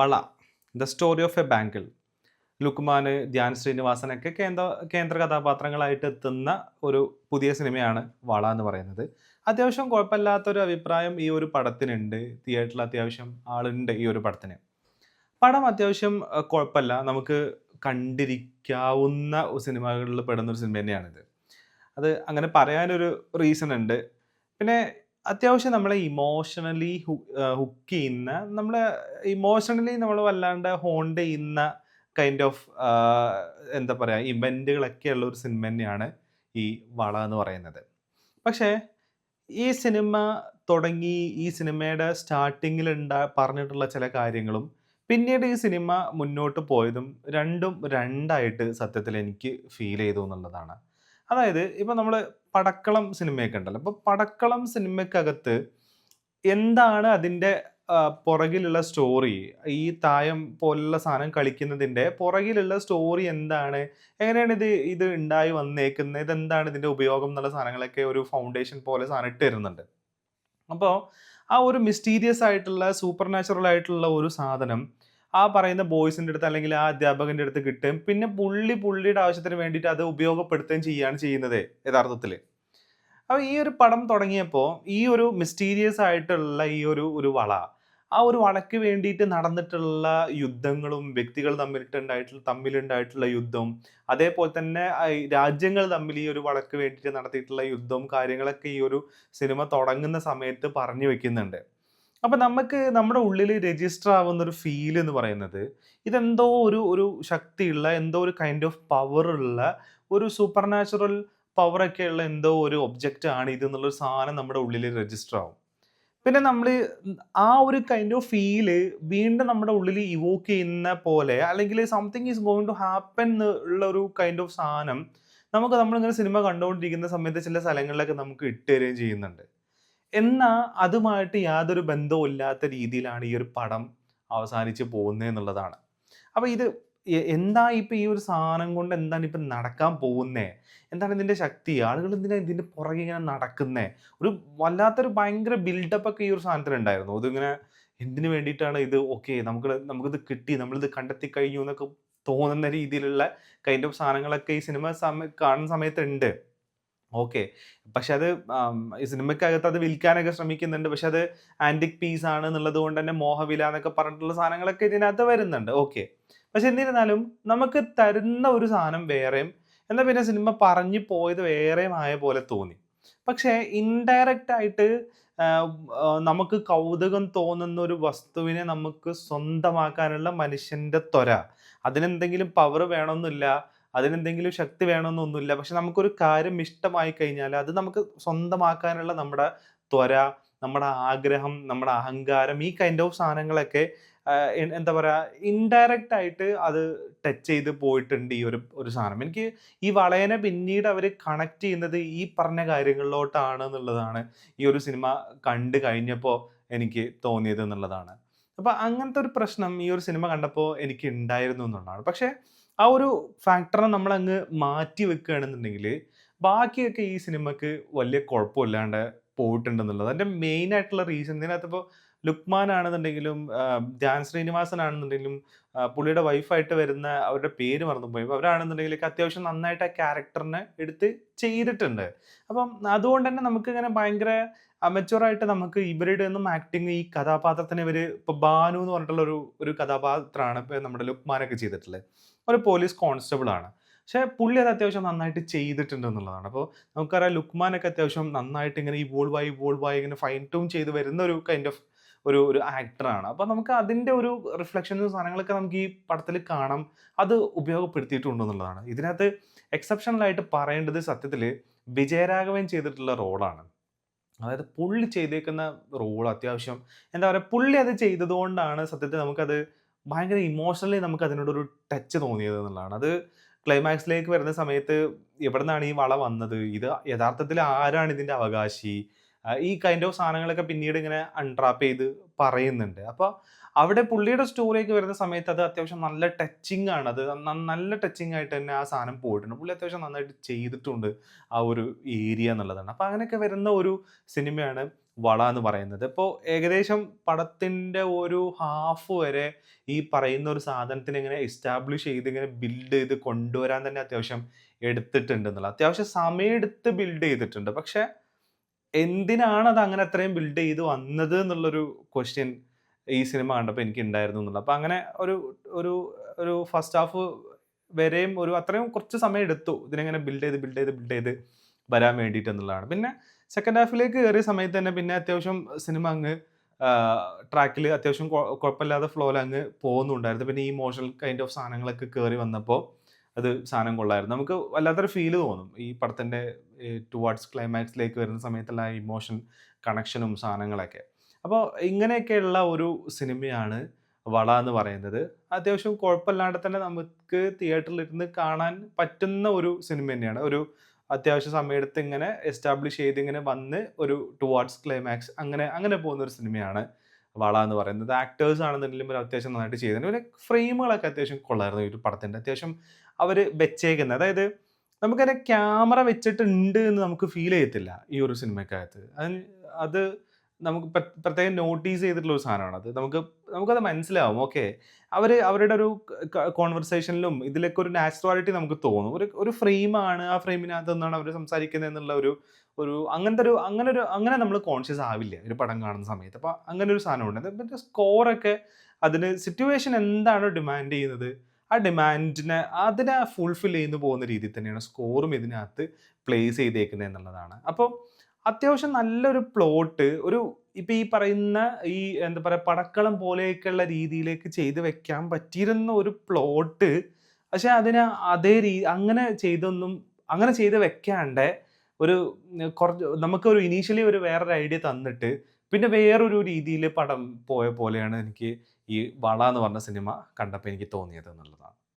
Vala the story of a bangle ലുക്മാന് Dhyan ശ്രീനിവാസനൊക്കെ കേന്ദ്ര കേന്ദ്ര കഥാപാത്രങ്ങളായിട്ട് എത്തുന്ന ഒരു പുതിയ സിനിമയാണ് വള എന്ന് പറയുന്നത്. അത്യാവശ്യം കുഴപ്പമില്ലാത്തൊരു അഭിപ്രായം ഈ ഒരു പടത്തിനുണ്ട്. തിയേറ്ററിൽ അത്യാവശ്യം ആളുണ്ട് ഈ ഒരു പടത്തിന്. പടം അത്യാവശ്യം കുഴപ്പമില്ല. നമുക്ക് കണ്ടിരിക്കാവുന്ന സിനിമകളിൽ പെടുന്ന ഒരു സിനിമ തന്നെയാണിത്. അത് അങ്ങനെ പറയാനൊരു റീസൺ ഉണ്ട്. പിന്നെ അത്യാവശ്യം നമ്മളെ ഇമോഷണലി ഹുക്ക് ചെയ്യുന്ന നമ്മളെ ഇമോഷണലി നമ്മൾ വല്ലാണ്ട് ഹോണ്ട് ചെയ്യുന്ന കൈൻഡ് ഓഫ് എന്താ പറയുക ഇവന്റുകളൊക്കെ ഉള്ള ഒരു സിനിമ തന്നെയാണ് ഈ വള എന്ന് പറയുന്നത്. പക്ഷേ ഈ സിനിമ തുടങ്ങി ഈ സിനിമയുടെ സ്റ്റാർട്ടിങ്ങിൽ ഉണ്ടാ പറഞ്ഞിട്ടുള്ള ചില കാര്യങ്ങളും പിന്നീട് ഈ സിനിമ മുന്നോട്ട് പോയതും രണ്ടും രണ്ടായിട്ട് സത്യത്തിൽ എനിക്ക് ഫീൽ ചെയ്തു എന്നുള്ളതാണ്. അതായത് ഇപ്പം നമ്മൾ പടക്കളം സിനിമയൊക്കെ ഉണ്ടല്ലോ. അപ്പോൾ പടക്കളം സിനിമയ്ക്കകത്ത് എന്താണ് അതിന്റെ പുറകിലുള്ള സ്റ്റോറി ഈ തായം പോലുള്ള സാധനം കളിക്കുന്നതിന്റെ പുറകിലുള്ള സ്റ്റോറി എന്താണ്? എങ്ങനെയാണ് ഇത് ഇത് ഉണ്ടായി വന്നേക്കുന്നത് ഇതെന്താണ് ഇതിന്റെ ഉപയോഗം എന്നുള്ള സാധനങ്ങളൊക്കെ ഒരു ഫൗണ്ടേഷൻ പോലെ സാധനം ഇട്ട് തരുന്നുണ്ട്. അപ്പോൾ ആ ഒരു മിസ്റ്റീരിയസ് ആയിട്ടുള്ള സൂപ്പർ നാച്ചുറൽ ആയിട്ടുള്ള ഒരു സാധനം ആ പറയുന്ന ബോയ്സിന്റെ അടുത്ത് അല്ലെങ്കിൽ ആ അധ്യാപകന്റെ അടുത്ത് കിട്ടും. പിന്നെ പുള്ളി പുള്ളിയുടെ ആവശ്യത്തിന് വേണ്ടിയിട്ട് അത് ഉപയോഗപ്പെടുത്തുകയും ചെയ്യുകയാണ് ചെയ്യുന്നത് യഥാർത്ഥത്തിൽ അപ്പോൾ ഈ ഒരു പടം തുടങ്ങിയപ്പോൾ ഈ ഒരു മിസ്റ്റീരിയസ് ആയിട്ടുള്ള ഈ ഒരു ഒരു വള ആ ഒരു വളയ്ക്ക് വേണ്ടിയിട്ട് നടന്നിട്ടുള്ള യുദ്ധങ്ങളും വ്യക്തികൾ തമ്മിലുണ്ടായിട്ടുള്ള തമ്മിലുണ്ടായിട്ടുള്ള യുദ്ധം അതേപോലെ തന്നെ രാജ്യങ്ങൾ തമ്മിൽ ഈ ഒരു വളക്ക് വേണ്ടിയിട്ട് നടത്തിയിട്ടുള്ള യുദ്ധവും കാര്യങ്ങളൊക്കെ ഈ ഒരു സിനിമ തുടങ്ങുന്ന സമയത്ത് പറഞ്ഞു വെക്കുന്നുണ്ട്. അപ്പം നമുക്ക് നമ്മുടെ ഉള്ളിൽ രജിസ്റ്റർ ആവുന്ന ഒരു ഫീൽ എന്ന് പറയുന്നത് ഇതെന്തോ ഒരു ഒരു ശക്തിയുള്ള എന്തോ ഒരു കൈൻഡ് ഓഫ് പവർ ഉള്ള ഒരു സൂപ്പർ നാച്ചുറൽ ഉള്ള എന്തോ ഒരു ഒബ്ജക്റ്റ് ആണ് ഇത് എന്നുള്ളൊരു സാധനം നമ്മുടെ ഉള്ളിൽ രജിസ്റ്റർ ആവും. പിന്നെ നമ്മൾ ആ ഒരു കൈൻഡ് ഓഫ് ഫീൽ വീണ്ടും നമ്മുടെ ഉള്ളിൽ ഇവോക്ക് ചെയ്യുന്ന പോലെ അല്ലെങ്കിൽ something is going to happen എന്നുള്ള ഒരു കൈൻഡ് ഓഫ് സാധനം നമുക്ക് നമ്മളിങ്ങനെ സിനിമ കണ്ടുകൊണ്ടിരിക്കുന്ന സമയത്ത് ചില സ്ഥലങ്ങളിലൊക്കെ നമുക്ക് ഇട്ട് തരികയും ചെയ്യുന്നുണ്ട്. എന്നാൽ അതുമായിട്ട് യാതൊരു ബന്ധവും ഇല്ലാത്ത രീതിയിലാണ് ഈ ഒരു പടം അവസാനിച്ച് പോകുന്നത് എന്നുള്ളതാണ്. അപ്പോൾ ഇത് എന്താ ഇപ്പം ഈ ഒരു സാധനം കൊണ്ട് എന്താണ് ഇപ്പം നടക്കാൻ പോകുന്നത് എന്താണ് ഇതിന്റെ ശക്തി? ആളുകൾ എന്തിനാ ഇതിന്റെ പുറകെ ഇങ്ങനെ നടക്കുന്നത് ഒരു വല്ലാത്തൊരു ഭയങ്കര ബിൽഡപ്പ് ഒക്കെ ഈ ഒരു സാധനത്തിന് ഉണ്ടായിരുന്നു. അതിങ്ങനെ എന്തിനു വേണ്ടിയിട്ടാണ് ഇത് ഓക്കെ നമുക്ക് നമുക്കിത് കിട്ടി നമ്മളിത് കണ്ടെത്തി കഴിഞ്ഞു എന്നൊക്കെ തോന്നുന്ന രീതിയിലുള്ള കൈൻഡ് ഓഫ് സാധനങ്ങളൊക്കെ ഈ സിനിമ സമയ കാണുന്ന സമയത്തുണ്ട്. ഓക്കെ. പക്ഷെ അത് ഈ സിനിമയ്ക്കകത്ത് അത് വിൽക്കാനൊക്കെ ശ്രമിക്കുന്നുണ്ട്. പക്ഷെ അത് ആന്റിക് പീസ് ആണ് എന്നുള്ളത് കൊണ്ട് തന്നെ മോഹവില എന്നൊക്കെ പറഞ്ഞിട്ടുള്ള സാധനങ്ങളൊക്കെ ഇതിനകത്ത് വരുന്നുണ്ട്. ഓക്കെ. പക്ഷെ എന്നിരുന്നാലും നമുക്ക് തരുന്ന ഒരു സാധനം വേറെയും എന്നാൽ പിന്നെ സിനിമ പറഞ്ഞു പോയത് വേറെയും ആയ പോലെ തോന്നി. പക്ഷേ ഇൻഡയറക്റ്റ് ആയിട്ട് നമുക്ക് കൗതുകം തോന്നുന്ന ഒരു വസ്തുവിനെ നമുക്ക് സ്വന്തമാക്കാനുള്ള മനുഷ്യന്റെ ത്വര അതിനെന്തെങ്കിലും പവർ വേണമെന്നില്ല അതിനെന്തെങ്കിലും ശക്തി വേണമെന്നൊന്നുമില്ല പക്ഷെ നമുക്കൊരു കാര്യം ഇഷ്ടമായി കഴിഞ്ഞാൽ അത് നമുക്ക് സ്വന്തമാക്കാനുള്ള നമ്മുടെ ത്വര നമ്മുടെ ആഗ്രഹം നമ്മുടെ അഹങ്കാരം ഈ കൈൻഡ് ഓഫ് സാധനങ്ങളൊക്കെ എന്താ പറയുക ഇൻഡയറക്റ്റ് ആയിട്ട് അത് ടച്ച് ചെയ്ത് പോയിട്ടുണ്ട് ഈ ഒരു ഒരു സാധനം. എനിക്ക് ഈ വളയനെ പിന്നീട് അവർ കണക്ട് ചെയ്യുന്നത് ഈ പറഞ്ഞ കാര്യങ്ങളിലോട്ടാണ് എന്നുള്ളതാണ് ഈ ഒരു സിനിമ കണ്ടു കഴിഞ്ഞപ്പോൾ എനിക്ക് തോന്നിയത് എന്നുള്ളതാണ്. അപ്പോൾ അങ്ങനത്തെ ഒരു പ്രശ്നം ഈ ഒരു സിനിമ കണ്ടപ്പോൾ എനിക്ക് ഉണ്ടായിരുന്നു എന്നുള്ളതാണ്. പക്ഷേ ആ ഒരു ഫാക്ടറിനെ നമ്മൾ അങ്ങ് മാറ്റി വെക്കുകയാണെന്നുണ്ടെങ്കിൽ ബാക്കിയൊക്കെ ഈ സിനിമക്ക് വലിയ കുഴപ്പമില്ലാണ്ട് പോയിട്ടുണ്ടെന്നുള്ളത്. അതിന്റെ മെയിൻ ആയിട്ടുള്ള റീസൺ ഇതിനകത്ത് ലുക്മാൻ ആണെന്നുണ്ടെങ്കിലും ധ്യാൻ ശ്രീനിവാസൻ ആണെന്നുണ്ടെങ്കിലും പുള്ളിയുടെ വൈഫായിട്ട് വരുന്ന അവരുടെ പേര് മറന്നുപോയി. അവരാണെന്നുണ്ടെങ്കിലൊക്കെ അത്യാവശ്യം നന്നായിട്ട് ആ ക്യാരക്ടറിനെ എടുത്ത് ചെയ്തിട്ടുണ്ട്. അപ്പം അതുകൊണ്ട് തന്നെ നമുക്ക് ഇങ്ങനെ ഭയങ്കര അമച്ചുവറായിട്ട് നമുക്ക് ഇവരുടെ ഒന്നും ആക്ടിങ് ഈ കഥാപാത്രത്തിന് ഇവർ ഇപ്പോൾ ബാനു എന്ന് പറഞ്ഞിട്ടുള്ള ഒരു ഒരു കഥാപാത്രമാണ് ഇപ്പോൾ നമ്മുടെ ലുക്മാനൊക്കെ ചെയ്തിട്ടുള്ളത്. ഒരു പോലീസ് കോൺസ്റ്റബിൾ ആണ്. പക്ഷേ പുള്ളി അത് അത്യാവശ്യം നന്നായിട്ട് ചെയ്തിട്ടുണ്ട് എന്നുള്ളതാണ്. അപ്പോൾ നമുക്കറിയാം ലുക്മാനൊക്കെ അത്യാവശ്യം നന്നായിട്ട് ഇങ്ങനെ ഇവോൾവ് ആയി ഇവോൾവ് ആയി ഇങ്ങനെ ഫൈൻ ട്യൂൺ ചെയ്ത് വരുന്ന ഒരു കൈൻഡ് ഓഫ് ഒരു ഒരു ആക്ടറാണ് അപ്പോൾ നമുക്ക് അതിന്റെ ഒരു റിഫ്ലക്ഷൻസും സാധനങ്ങളൊക്കെ നമുക്ക് ഈ പടത്തിൽ കാണാം. അത് ഉപയോഗപ്പെടുത്തിയിട്ടുണ്ട് എന്നുള്ളതാണ്. ഇതിനകത്ത് എക്സെപ്ഷണലായിട്ട് പറയേണ്ടത് സത്യത്തിൽ വിജയരാഘവൻ ചെയ്തിട്ടുള്ള റോളാണ് അതായത് പുള്ളി ചെയ്തേക്കുന്ന റോൾ അത്യാവശ്യം എന്താ പറയുക പുള്ളി അത് ചെയ്തതുകൊണ്ടാണ് സത്യത്തിൽ നമുക്കത് ഭയങ്കര ഇമോഷണലി നമുക്ക് അതിനോടൊരു ടച്ച് തോന്നിയത് എന്നുള്ളതാണ്. അത് ക്ലൈമാക്സിലേക്ക് വരുന്ന സമയത്ത് എവിടെ നിന്നാണ് ഈ വള വന്നത്? ഇത് യഥാർത്ഥത്തിൽ ആരാണ് ഇതിന്റെ അവകാശി? ഈ കൈൻഡ് ഓഫ് സാധനങ്ങളൊക്കെ പിന്നീട് ഇങ്ങനെ അൺട്രാപ്പ് ചെയ്ത് പറയുന്നുണ്ട്. അപ്പോൾ അവിടെ പുള്ളിയുടെ സ്റ്റോറിയൊക്കെ വരുന്ന സമയത്ത് അത് അത്യാവശ്യം നല്ല ടച്ചിങ് ആണ്. അത് നല്ല ടച്ചിങ് ആയിട്ട് തന്നെ ആ സാധനം പോയിട്ടുണ്ട്. പുള്ളി അത്യാവശ്യം നന്നായിട്ട് ചെയ്തിട്ടുണ്ട് ആ ഒരു ഏരിയ എന്നുള്ളതാണ്. അപ്പോൾ അങ്ങനെയൊക്കെ വരുന്ന ഒരു സിനിമയാണ് വള എന്ന് പറയുന്നത്. ഇപ്പോൾ ഏകദേശം പടത്തിന്റെ ഒരു ഹാഫ് വരെ ഈ പറയുന്ന ഒരു സാധനത്തിന് ഇങ്ങനെ എസ്റ്റാബ്ലിഷ് ചെയ്ത് ഇങ്ങനെ ബിൽഡ് ചെയ്ത് കൊണ്ടുവരാൻ തന്നെ അത്യാവശ്യം എടുത്തിട്ടുണ്ട് എന്നുള്ള അത്യാവശ്യം സമയമെടുത്ത് ബിൽഡ് ചെയ്തിട്ടുണ്ട്. പക്ഷേ എന്തിനാണ് അത് അങ്ങനെ അത്രയും ബിൽഡ് ചെയ്ത് വന്നത് എന്നുള്ളൊരു ക്വസ്റ്റ്യൻ ഈ സിനിമ കണ്ടപ്പോൾ എനിക്ക് ഉണ്ടായിരുന്നു എന്നുള്ളത്. അപ്പോൾ അങ്ങനെ ഒരു ഒരു ഒരു ഫസ്റ്റ് ഹാഫ് വരെയും ഒരു അത്രയും കുറച്ച് സമയം എടുത്തു ഇതിനെങ്ങനെ ബിൽഡ് ചെയ്ത് ബിൽഡ് ചെയ്ത് ബിൽഡ് ചെയ്ത് വരാൻ വേണ്ടിയിട്ട് എന്നുള്ളതാണ്. പിന്നെ സെക്കൻഡ് ഹാഫിലേക്ക് കയറിയ സമയത്ത് തന്നെ പിന്നെ അത്യാവശ്യം സിനിമ അങ്ങ് ട്രാക്കിൽ അത്യാവശ്യം കുഴപ്പമില്ലാതെ ഫ്ലോയിൽ അങ്ങ് പോകുന്നുണ്ടായിരുന്നു. പിന്നെ ഈ ഇമോഷണൽ കൈൻഡ് ഓഫ് സാധനങ്ങളൊക്കെ കയറി വന്നപ്പോൾ അത് സാധനം കൊള്ളായിരുന്നു. നമുക്ക് വല്ലാത്തൊരു ഫീൽ തോന്നും. ഈ പടത്തിന്റെ ടുവാർഡ്സ് ക്ലൈമാക്സിലേക്ക് വരുന്ന സമയത്തുള്ള ഇമോഷൻ കണക്ഷനും സാധനങ്ങളൊക്കെ. അപ്പോൾ ഇങ്ങനെയൊക്കെയുള്ള ഒരു സിനിമയാണ് വള എന്ന് പറയുന്നത്. അത്യാവശ്യം കുഴപ്പമില്ലാണ്ട് തന്നെ നമുക്ക് തിയേറ്ററിലിരുന്ന് കാണാൻ പറ്റുന്ന ഒരു സിനിമ തന്നെയാണ്. ഒരു അത്യാവശ്യം സമയത്ത് ഇങ്ങനെ എസ്റ്റാബ്ലിഷ് ചെയ്ത് ഇങ്ങനെ വന്ന് ഒരു ടുവാർഡ്സ് ക്ലൈമാക്സ് അങ്ങനെ അങ്ങനെ പോകുന്ന ഒരു സിനിമയാണ് വള എന്ന് പറയുന്നത്. ആക്ടേഴ്സ് ആണെന്നുണ്ടെങ്കിലും ഒരു അത്യാവശ്യം നന്നായിട്ട് ചെയ്തിട്ടുണ്ട്. പിന്നെ ഫ്രെയിമുകളൊക്കെ അത്യാവശ്യം കൊള്ളായിരുന്നു ഈ ഒരു പടത്തിന്റെ അത്യാവശ്യം അവർ വെച്ചേക്കുന്നത് അതായത് നമുക്കതിനെ ക്യാമറ വെച്ചിട്ടുണ്ട് എന്ന് നമുക്ക് ഫീൽ ചെയ്യത്തില്ല ഈ ഒരു സിനിമക്കകത്ത് അത് അത് നമുക്ക് പ്ര പ്രത്യേകം നോട്ടീസ് ചെയ്തിട്ടുള്ള ഒരു സാധനമാണ് അത്. നമുക്ക് നമുക്കത് മനസ്സിലാവും. ഓക്കെ. അവർ അവരുടെ ഒരു കോൺവെർസേഷനിലും ഇതിലൊക്കെ ഒരു നാച്ചുറാലിറ്റി നമുക്ക് തോന്നും. ഒരു ഒരു ഫ്രെയിമാണ്. ആ ഫ്രെയിമിനകത്ത് നിന്നാണ് അവർ സംസാരിക്കുന്നത് എന്നുള്ള ഒരു ഒരു അങ്ങനത്തെ ഒരു അങ്ങനെ ഒരു അങ്ങനെ നമ്മൾ കോൺഷ്യസ് ആവില്ല ഒരു പടം കാണുന്ന സമയത്ത്. അപ്പോൾ അങ്ങനെ ഒരു സാധനമുണ്ട്. പിന്നെ സ്കോറൊക്കെ അതിന് സിറ്റുവേഷൻ എന്താണോ ഡിമാൻഡ് ചെയ്യുന്നത് ആ ഡിമാൻഡിനെ അതിനെ ഫുൾഫിൽ ചെയ്യുന്നു പോകുന്ന രീതിയിൽ തന്നെയാണ് സ്കോറും ഇതിനകത്ത് പ്ലേസ് ചെയ്തേക്കുന്നത് എന്നുള്ളതാണ്. അപ്പോൾ അത്യാവശ്യം നല്ലൊരു പ്ലോട്ട് ഒരു ഇപ്പൊ ഈ പറയുന്ന ഈ എന്താ പറയാ പടക്കളം പോലെയൊക്കെയുള്ള രീതിയിലേക്ക് ചെയ്ത് വെക്കാൻ പറ്റിയിരുന്ന ഒരു പ്ലോട്ട് പക്ഷെ അതിന് അതേ രീ അങ്ങനെ ചെയ്തൊന്നും അങ്ങനെ ചെയ്ത് വെക്കാണ്ട് ഒരു കുറച്ച് നമുക്കൊരു ഇനീഷ്യലി ഒരു വേറൊരു ഐഡിയ തന്നിട്ട് പിന്നെ വേറൊരു രീതിയിൽ പടം പോയ പോലെയാണ് എനിക്ക് ഈ വള എന്ന് പറഞ്ഞ സിനിമ കണ്ടപ്പോൾ എനിക്ക് തോന്നിയത് എന്നുള്ളതാണ്.